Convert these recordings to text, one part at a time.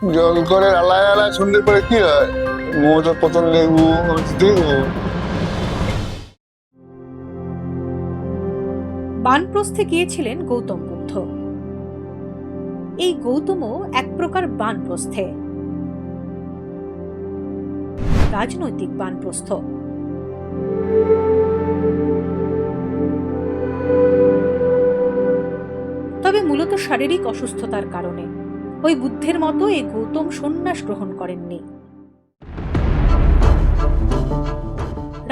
জল করে আলায় আলায় পরে কি হয়? পতন দেখব দেখব বানপ্রস্থে গিয়েছিলেন গৌতম বুদ্ধ। এই গৌতমও এক প্রকার বানপ্রস্থে। রাজনৈতিক বানপ্রস্থ। তবে মূলত শারীরিক অসুস্থতার কারণে। ওই বুদ্ধের মতো এই গৌতম সন্ন্যাস গ্রহণ করেননি।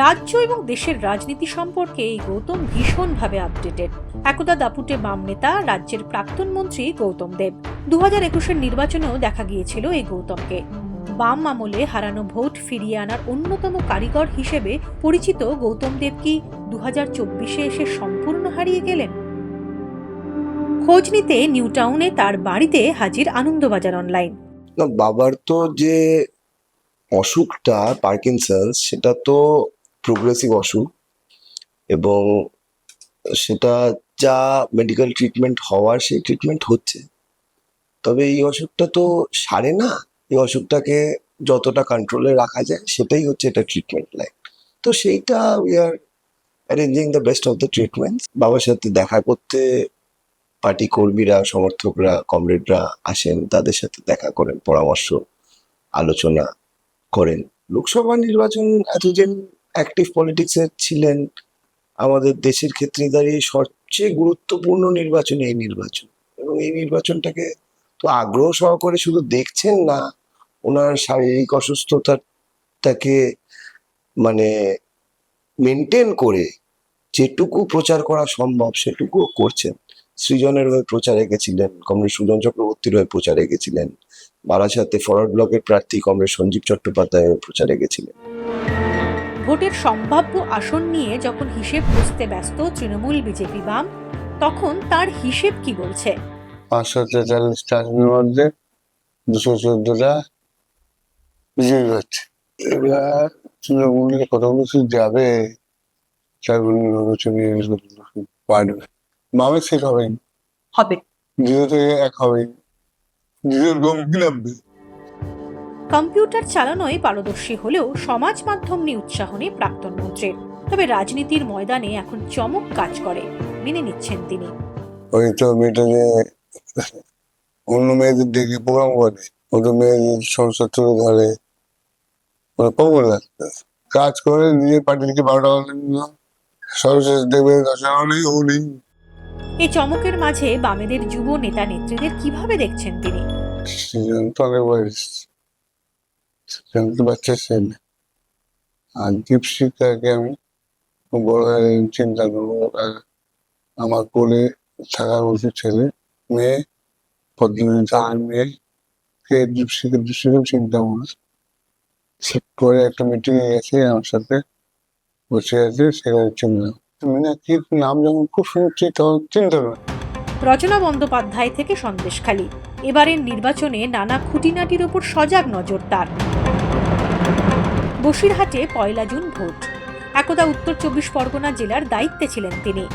রাজ্য এবং দেশের রাজনীতি সম্পর্কে এই গৌতম ভীষণভাবে আপডেটেড একদা দাপুটে বাম নেতা, রাজ্যের প্রাক্তন মন্ত্রী গৌতম দেব। দু হাজার একুশের নির্বাচনেও দেখা গিয়েছিল এই গৌতমকে। বাম আমলে হারানো ভোট ফিরিয়ে আনার অন্যতম কারিগর হিসেবে পরিচিত গৌতম দেব কি দু হাজার চব্বিশে এসে সম্পূর্ণ হারিয়ে গেলেন? খোঁজ নিতে নিউ টাউনে তার বাড়িতে হাজির আনন্দবাজার অনলাইন না, বাবার তো যে অসুখটা পার্কিনসন্স সেটা তো প্রোগ্রেসিভ অসুখ এবং সেটা যা মেডিকেল ট্রিটমেন্ট হওয়ার সেই ট্রিটমেন্ট হচ্ছে। তবে এই অসুখটা তো সারে না। এই অসুখটাকে যতটা কন্ট্রোলে রাখা যায়, সেটাই হচ্ছে এটা ট্রিটমেন্ট লাইন তো সেইটা we are arranging the best of the treatments বাবার সাথে দেখা করতে পার্টি কর্মীরা, সমর্থকরা, কমরেডরা আসেন, তাদের সাথে দেখা করেন, পরামর্শ, আলোচনা করেন। লোকসভা নির্বাচন এতদিন অ্যাক্টিভ পলিটিক্সে ছিলেন। আমাদের দেশের ক্ষেত্রে দাঁড়িয়ে সবচেয়ে গুরুত্বপূর্ণ নির্বাচন এই নির্বাচন। এবং এই নির্বাচনটাকে তো আগ্রহ সহকারে শুধু দেখছেন না, ওনার শারীরিক অসুস্থতাটাকে মানে মেনটেন করে যেটুকু প্রচার করা সম্ভব, সেটুকুও করছেন। সৃজনের হয়ে প্রচারে গেছিলেন কমরেড সুজন চক্রবর্তীর হয়ে প্রচারে গেছিলেন। বারাসাতে ফরওয়ার্ড ব্লকের প্রার্থী কমরেড সঞ্জীব চট্টোপাধ্যায় হয়ে প্রচারে গেছিলেন। ভোটের সম্ভাব্য আসন নিয়ে যখন হিসেব বুঝতে ব্যস্ত তৃণমূল বিজেপি বাম তখন তার হিসেব কি বলছে? পাঁচশো তেতাল্লিশটা আসনের মধ্যে দুশো চোদ্দটা বিজয়ী হচ্ছে এবার তৃণমূলে কত কিছু যাবে তার পারবে সিট হবে। হবে। জিরো থেকে এক হবে। জিরোর গমকি নামবে? কম্পিউটার চালানোয় পারদর্শী হলেও সমাজ মাধ্যম নিয়ে উৎসাহ নেই প্রাক্তন মন্ত্রীর। তবে রাজনীতির ময়দানে এখন চমক কাজ করে মেনে নিচ্ছেন তিনি। ওই তো মেয়েটা যে অন্য মেয়েদের দেখে প্রোগ্রাম করে ওটা মেয়েদের সমস্যা তুলে ধরে। ওরা কাজ করে নিজের পার্টিকে বারোটা সর্বশেষ দেখবে দশটা নেই ও নেই। এই চমকের মাঝে বামেদের যুব নেতা নেত্রীদের কীভাবে দেখছেন তিনি? আর দীপশিকাকে আমি বড় চিন্তা করব, আর আমার কোলে থাকা উচিত ছেলে, মেয়ে পদ্মনীতা মেয়ে, কে দীপশিকা দীপশিকা চিন্তা করব। করে একটা মিটিং এ গেছে, আমার সাথে বসে আছে, সেখানে চিনলাম মানে নাম যখন খুব শুনছি তখন চিন্তা রচনা বন্দ্যোপাধ্যায় থেকে সন্দেশখালী এবারের নির্বাচনে নানা খুঁটিনাটির ওপর সজাগ নজর তার। বসিরহাটে পয়লা জুন ভোট। একদা উত্তর চব্বিশ পরগনা জেলার দায়িত্বে ছিলেন তিনি।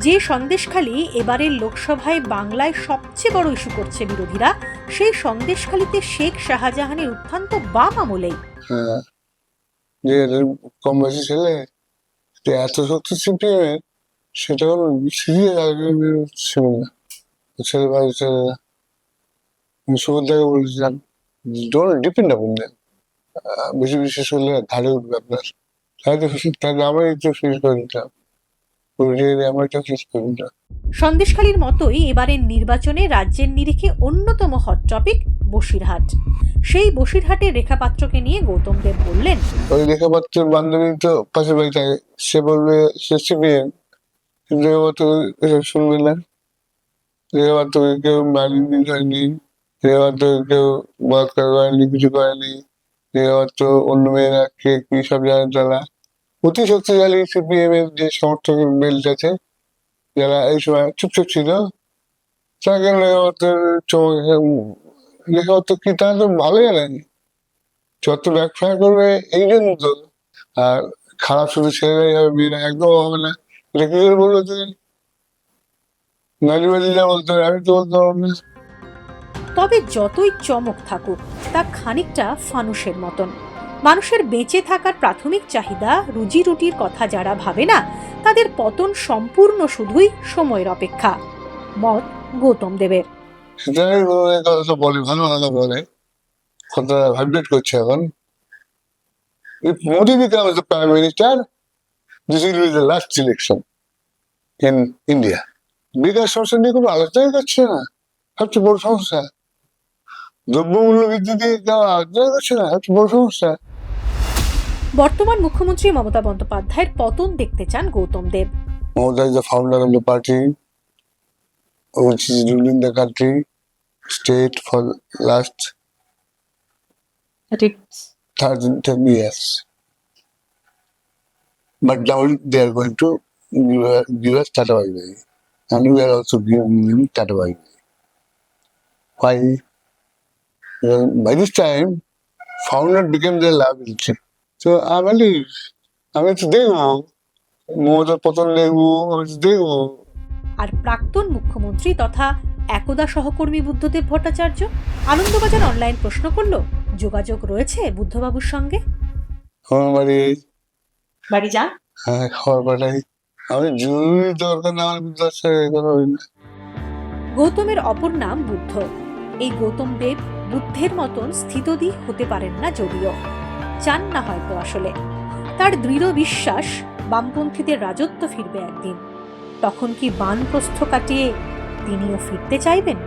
যে সন্দেশখালী এবারের লোকসভায় বাংলায় সবচেয়ে বড় ইস্যু করছে বিরোধীরা সেই সন্দেশখালীতে শেখ শাহজাহানের উত্থান তো বাম আমলেই। হ্যাঁ। যে কম বয়সী ছেলে যে এত শক্তি সিপিএমের সেটা কোনো সিরিয়াস আর্গুমেন্ট ছিল না ছেলে ভাই ছেলেরা সুভদ্রাকে বলেছিলাম ডোন্ট ডিপেন্ড আপন দেন বেশি বিশেষ হলে ধারে উঠবে আপনার। তাহলে তাহলে আমরাই তো শেষ করে দিতাম আমরা তো শেষ করে দিতাম সন্দেশখালীর মতোই এবারের নির্বাচনে রাজ্যের নিরিখে অন্যতম হট টপিক বসিরহাট। সেই বসিরহাটের রেখাপাত্রকে নিয়ে গৌতম দেব বললেন, ওই রেখাপাত্রের বান্ধবী তো পাশের বাড়ি থাকে। সে বলবে, সে সিপিএম কিন্তু রেখাপাত্র এসব শুনবে না। রেখাপাত্রকে কেউ মারিনি হয়নি রেখাপাত্রকে কেউ বলাৎকার করেনি কিছু করেনি রেখাপাত্র অন্য মেয়েরা কে কি সব জানে তারা। অতি শক্তিশালী সিপিএম এর যে সমর্থক বেল্ট আছে, যারা এই সময় চুপচাপ ছিল তাকে চমক রেখাপাত্র কি তারা তো ভালো জানেন যত ব্যবসা করবে, এই জন্য তো। আর খারাপ শুধু ছেলেরাই হবে, মেয়েরা একদম হবে না। এটা কি বলব তুমি আমি তো বলতে তবে যতই চমক থাকুক, তা খানিকটা ফানুসের মতন। মানুষের বেঁচে থাকার প্রাথমিক চাহিদা, রুজি রুটির কথা যারা ভাবে না, তাদের পতন সম্পূর্ণ শুধুই সময়ের অপেক্ষা। মত গৌতম দেবের। বলে কথা বলে ভালো ভালো বলে। কথা ভাইব্রেট করছে এখন। If Modi becomes the prime minister, this will be the last election in India. বিকাশ সমস্যা নিয়ে কোনো আলোচনাই করছে না। সবচেয়ে বড় সমস্যা। দ্রব্যমূল্য বৃদ্ধি দিয়ে কেউ আলোচনা করছে না। সবচেয়ে বড় সমস্যা। বর্তমান মুখ্যমন্ত্রী মমতা বন্দ্যোপাধ্যায়ের পতন দেখতে চান Gautam Deb. Modi is the founder of the party, which is ruling the country, state for last 1,010 years. But now they are going to give, give us Tata Bhai and we are also giving him Tata Bhai Why? By this time, founder became their liability. So I'm only, I mean, today more the Potan Levu, I'm today. আর প্রাক্তন মুখ্যমন্ত্রী তথা একদা সহকর্মী Buddhadeb Bhattacharya Anandabazar online প্রশ্ন করল যোগাযোগ রয়েছে বুদ্ধবাবুর সঙ্গে? আমার বাড়ি। বাড়ি যান। হ্যাঁ খাবার পাঠাই আমি জরুরি দরকার না আমার বুঝতে পারছে কথা বলি না। গৌতমের অপর নাম বুদ্ধ। এই গৌতম দেব বুদ্ধের মতন স্থিতদি হতে পারেন না যদিও। চান না হয়তো আসলে। তার দৃঢ় বিশ্বাস বামপন্থীদের রাজত্ব ফিরবে একদিন। তখন কি বানপ্রস্থ কাটিয়ে তিনিও ফিরতে চাইবেন?